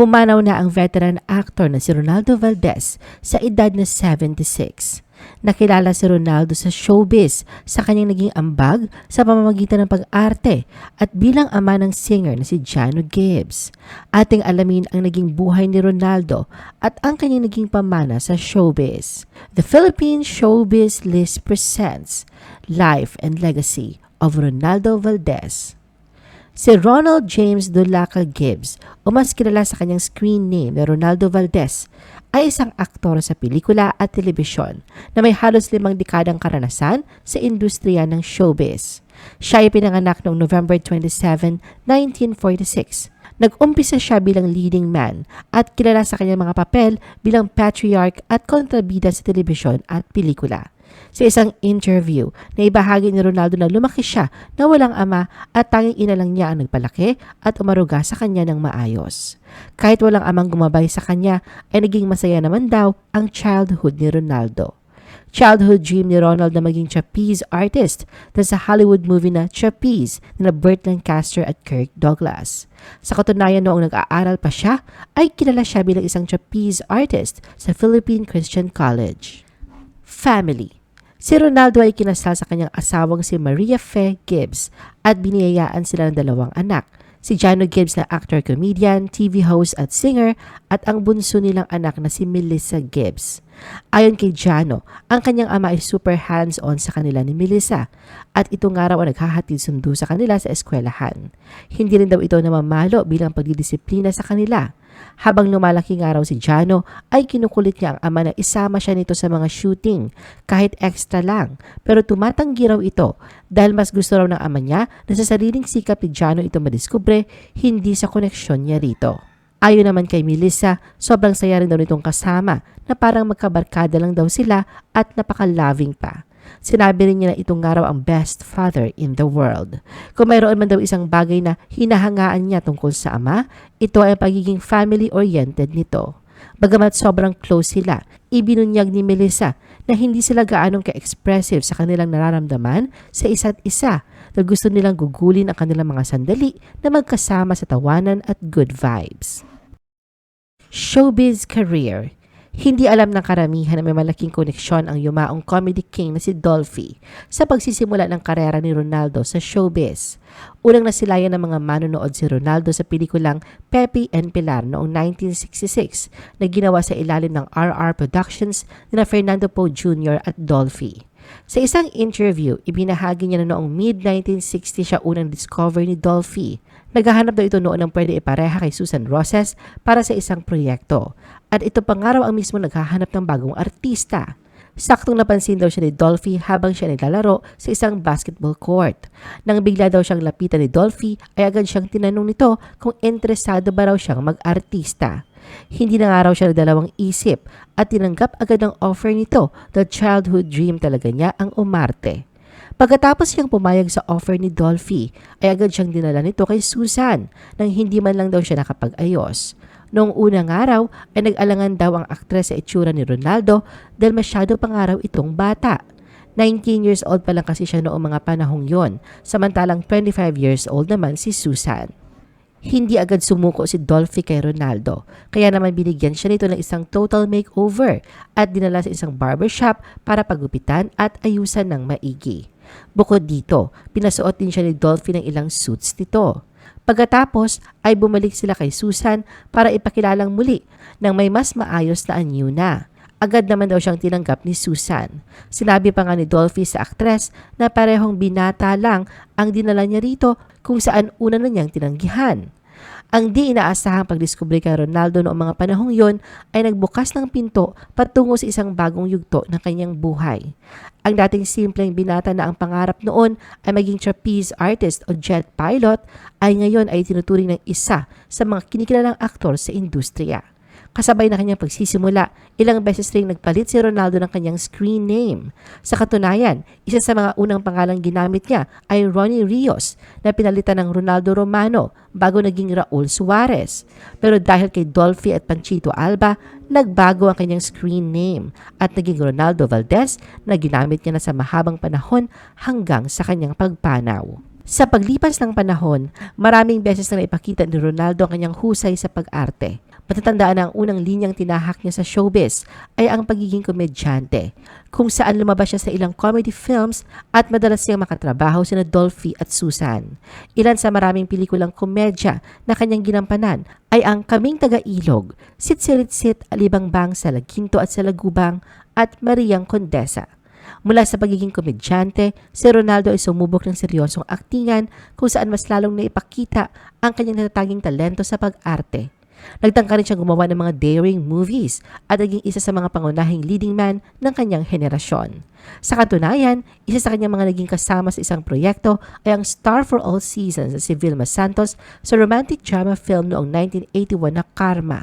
Pumanaw na ang veteran actor na si Ronaldo Valdez sa edad na 76. Nakilala si Ronaldo sa showbiz sa kanyang naging ambag sa pamamagitan ng pag-arte at bilang ama ng singer na si Jano Gibbs. Ating alamin ang naging buhay ni Ronaldo at ang kanyang naging pamana sa showbiz. The Philippine Showbiz List presents Life and Legacy of Ronaldo Valdez. Si Ronald James Dulaca Gibbs, o mas kilala sa kanyang screen name na Ronaldo Valdez, ay isang aktor sa pelikula at telebisyon na may halos limang dekadang karanasan sa industriya ng showbiz. Siya ay pinanganak noong November 27, 1946. Nag-umpisa siya bilang leading man at kilala sa kanyang mga papel bilang patriarch at kontrabida sa telebisyon at pelikula. Sa isang interview, na ibahagi ni Ronaldo na lumaki siya na walang ama at tanging ina lang niya ang nagpalaki at umaruga sa kanya ng maayos. Kahit walang amang gumabay sa kanya, ay naging masaya naman daw ang childhood ni Ronaldo. Childhood dream ni Ronald na maging trapeze artist dahil sa Hollywood movie na Trapeze na Burt Lancaster at Kirk Douglas. Sa katunayan noong nag-aaral pa siya, ay kilala siya bilang isang trapeze artist sa Philippine Christian College. Family Si Ronaldo ay kinasal sa kanyang asawang si Maria Fe Gibbs at biniyayaan sila ng dalawang anak, si Jano Gibbs na actor-comedian, TV host at singer at ang bunso nilang anak na si Melissa Gibbs. Ayon kay Jano, ang kanyang ama ay super hands-on sa kanila ni Melissa at ito nga raw ang naghahatid sundo sa kanila sa eskwelahan. Hindi rin daw ito namamalo bilang pagdidisiplina sa kanila. Habang lumalaki nga raw si Jano, ay kinukulit niya ang ama na isama siya nito sa mga shooting, kahit extra lang. Pero tumatanggi raw ito dahil mas gusto raw ng ama niya na sa sariling sikap ni Jano ito madiskubre, hindi sa koneksyon niya rito. Ayon naman kay Melissa, sobrang saya rin daw nitong kasama na parang magkabarkada lang daw sila at napaka-loving pa. Sinabi rin niya na itong nga ang best father in the world. Kung mayroon man daw isang bagay na hinahangaan niya tungkol sa ama, ito ay pagiging family-oriented nito. Bagamat sobrang close sila, ibinunyag ni Melissa na hindi sila gaanong ka-expressive sa kanilang nararamdaman sa isa't isa dahil gusto nilang gugulin ang kanilang mga sandali na magkasama sa tawanan at good vibes. Showbiz Career hindi alam ng karamihan na may malaking koneksyon ang yumaong comedy king na si Dolphy sa pagsisimula ng karera ni Ronaldo sa showbiz. Unang nasilayan ng mga manonood si Ronaldo sa pelikulang Pepe and Pilar noong 1966 na ginawa sa ilalim ng RR Productions ni na Fernando Poe Jr. at Dolphy. Sa isang interview, ibinahagi niya na noong mid-1960 siya unang discover ni Dolphy. Naghahanap daw ito noon ng pwede ipareha kay Susan Roses para sa isang proyekto. At ito pa nga raw ang mismo naghahanap ng bagong artista. Saktong napansin daw siya ni Dolphy habang siya naglalaro sa isang basketball court. Nang bigla daw siyang lapitan ni Dolphy ay agad siyang tinanong nito kung interesado ba raw siyang mag-artista. Hindi na nga raw siya nagdalawang isip at tinanggap agad ang offer nito dahil childhood dream talaga niya ang umarte. Pagkatapos siyang pumayag sa offer ni Dolphy, ay agad siyang dinala nito kay Susan nang hindi man lang daw siya nakapag-ayos. Noong unang araw ay nag-alangan daw ang aktres sa itsura ni Ronaldo dahil masyado pang araw itong bata. 19 years old pa lang kasi siya noong mga panahong yon, samantalang 25 years old naman si Susan. Hindi agad sumuko si Dolphy kay Ronaldo, kaya naman binigyan siya nito ng isang total makeover at dinala sa isang barbershop para pagupitan at ayusan ng maigi. Bukod dito, pinasuot din siya ni Dolphy ng ilang suits nito. Pagkatapos ay bumalik sila kay Susan para ipakilalang muli ng may mas maayos na anyo na. Agad naman daw siyang tinanggap ni Susan. Sinabi pa nga ni Dolphy sa aktres na parehong binata lang ang dinala niya rito kung saan una na niyang tinanggihan. Ang di inaasahang pagdiskubre kay Ronaldo noong mga panahong yon ay nagbukas ng pinto patungo sa isang bagong yugto ng kanyang buhay. Ang dating simpleng binata na ang pangarap noon ay maging trapeze artist o jet pilot ay ngayon ay tinuturing ng isa sa mga kinikilalang aktor sa industriya. Kasabay na kanyang pagsisimula, ilang beses ring nagpalit si Ronaldo ng kanyang screen name. Sa katunayan, isa sa mga unang pangalang ginamit niya ay Ronnie Rios na pinalitan ng Ronaldo Romano bago naging Raul Suarez. Pero dahil kay Dolphy at Panchito Alba, nagbago ang kanyang screen name at naging Ronaldo Valdez na ginamit niya na sa mahabang panahon hanggang sa kanyang pagpanaw. Sa paglipas ng panahon, maraming beses na naipakita ni Ronaldo ang kanyang husay sa pag-arte. Matatandaan na ang unang linyang tinahak niya sa showbiz ay ang pagiging komedyante, kung saan lumabas siya sa ilang comedy films at madalas siyang makatrabaho sina Dolphy at Susan. Ilan sa maraming pelikulang komedya na kanyang ginampanan ay ang Kaming Taga-Ilog, Sitsilitsit, Alibangbang sa Laginto at sa Lagubang at Mariang Condesa. Mula sa pagiging komedyante, si Ronaldo ay sumubok ng seryosong aktingan kung saan mas lalong naipakita ang kanyang natataging talento sa pag-arte. Nagtangka rin siyang gumawa ng mga daring movies at naging isa sa mga pangunahing leading man ng kanyang henerasyon. Sa katunayan, isa sa kanyang mga naging kasama sa isang proyekto ay ang star for all seasons na si Vilma Santos sa romantic drama film noong 1981 na Karma.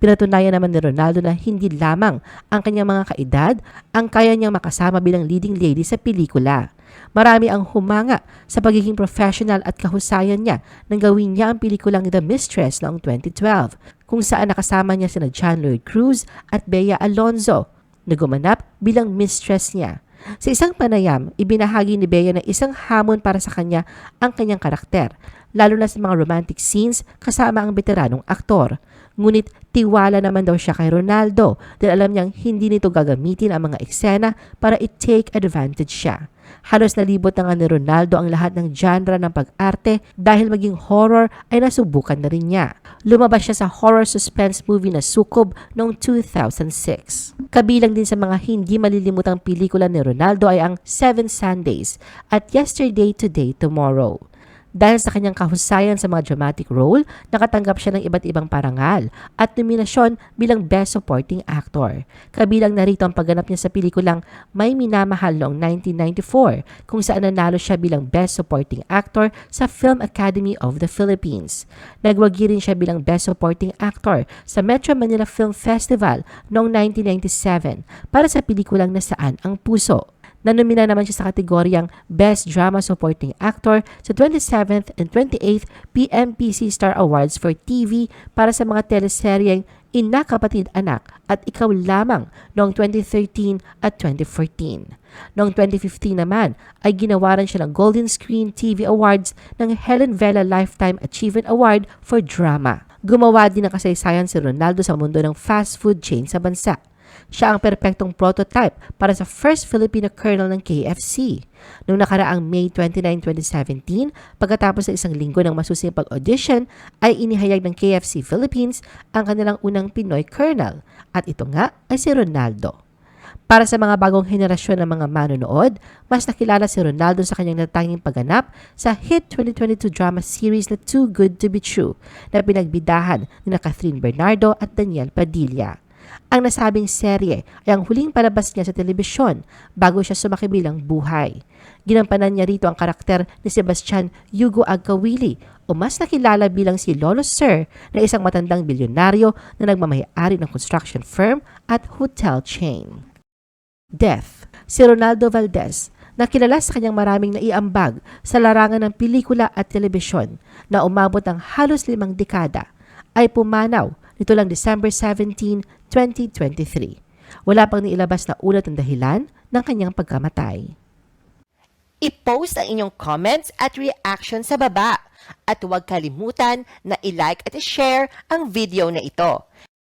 Pinatunayan naman ni Ronaldo na hindi lamang ang kanyang mga kaedad ang kaya niyang makasama bilang leading lady sa pelikula. Marami ang humanga sa pagiging professional at kahusayan niya nang gawin niya ang pelikulang The Mistress noong 2012 kung saan nakasama niya sina John Lloyd Cruz at Bea Alonzo na gumanap bilang mistress niya. Sa isang panayam, ibinahagi ni Bea na isang hamon para sa kanya ang kanyang karakter, lalo na sa mga romantic scenes kasama ang veteranong aktor. Ngunit tiwala naman daw siya kay Ronaldo dahil alam niyang hindi nito gagamitin ang mga eksena para i-take advantage siya. Halos nalibot na nga ni Ronaldo ang lahat ng genre ng pag-arte dahil maging horror ay nasubukan na rin niya. Lumabas siya sa horror suspense movie na Sukob noong 2006. Kabilang din sa mga hindi malilimutang pelikula ni Ronaldo ay ang Seven Sundays at Yesterday, Today, Tomorrow. Dahil sa kanyang kahusayan sa mga dramatic role, nakatanggap siya ng iba't ibang parangal at nominasyon bilang Best Supporting Actor. Kabilang narito ang pagganap niya sa pelikulang May Minamahal noong 1994 kung saan nanalo siya bilang Best Supporting Actor sa Film Academy of the Philippines. Nagwagi rin siya bilang Best Supporting Actor sa Metro Manila Film Festival noong 1997 para sa pelikulang Nasaan ang Puso. Nanomina naman siya sa kategoryang Best Drama Supporting Actor sa 27th and 28th PMPC Star Awards for TV para sa mga teleseryeng Ina Kapatid Anak at Ikaw Lamang noong 2013 at 2014. Noong 2015 naman ay ginawaran siya ng Golden Screen TV Awards ng Helen Vela Lifetime Achievement Award for Drama. Gumawa din ng kasaysayan si Ronaldo sa mundo ng fast food chain sa bansa. Siya ang perpektong prototype para sa first Filipino colonel ng KFC. Noong nakaraang May 29, 2017, pagkatapos ng isang linggo ng masusing pag-audition, ay inihayag ng KFC Philippines ang kanilang unang Pinoy colonel. At ito nga ay si Ronaldo. Para sa mga bagong henerasyon ng mga manonood, mas nakilala si Ronaldo sa kanyang natanging pagganap sa hit 2022 drama series na Too Good to Be True na pinagbidahan ni na Catherine Bernardo at Daniel Padilla. Ang nasabing serye ay ang huling palabas niya sa telebisyon bago siya sumaki bilang buhay. Ginampanan niya rito ang karakter ni Sebastian Yugo Agkawili o mas nakilala bilang si Lolo Sir na isang matandang bilyonaryo na nagmamayari ng construction firm at hotel chain. Death Si Ronaldo Valdez na kilala sa kanyang maraming naiambag sa larangan ng pelikula at telebisyon na umabot ng halos limang dekada ay pumanaw nito lang December 17, 2023. Wala pang niilabas na ulat ng dahilan ng kanyang pagkamatay. I-post ang inyong comments at reaction sa baba. At huwag kalimutan na i-like at i-share ang video na ito.